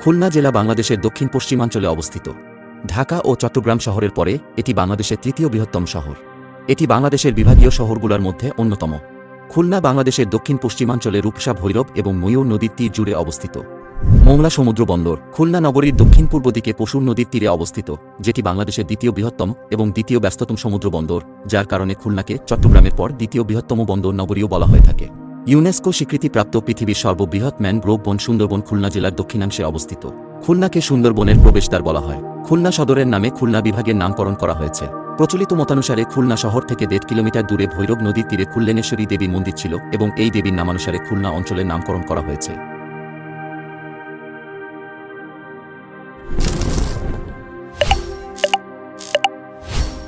খুলনা জেলা বাংলাদেশের দক্ষিণ পশ্চিমাঞ্চলে অবস্থিত। ঢাকা ও চট্টগ্রাম শহরের পরে এটি বাংলাদেশের তৃতীয় বৃহত্তম শহর। এটি বাংলাদেশের বিভাগীয় শহরগুলোর মধ্যে অন্যতম। খুলনা বাংলাদেশের দক্ষিণ পশ্চিমাঞ্চলে রূপসা, ভৈরব এবং ময়ূর নদীর তীর জুড়ে অবস্থিত। মোংলা সমুদ্র বন্দর খুলনা নগরীর দক্ষিণ পূর্ব দিকে পশুর নদীর তীরে অবস্থিত, যেটি বাংলাদেশের দ্বিতীয় বৃহত্তম এবং দ্বিতীয় ব্যস্ততম সমুদ্র বন্দর, যার কারণে খুলনাকে চট্টগ্রামের পর দ্বিতীয় বৃহত্তম বন্দর নগরীও বলা হয়ে থাকে। ইউনেস্কো স্বীকৃতিপ্রাপ্ত পৃথিবীর সর্ববৃহৎ ম্যানগ্রোভ বন সুন্দরবন খুলনা জেলার দক্ষিণাংশে অবস্থিত। খুলনাকে সুন্দরবনের প্রবেশদ্বার বলা হয়। খুলনা সদরের নামে খুলনা বিভাগের নামকরণ করা হয়েছে। প্রচলিত মতানুসারে খুলনা শহর থেকে দেড় কিলোমিটার দূরে ভৈরব নদীর তীরে খুল্লেনেশ্বরী দেবী মন্দির ছিল এবং এই দেবীর নামানুসারে খুলনা অঞ্চলের নামকরণ করা হয়েছে।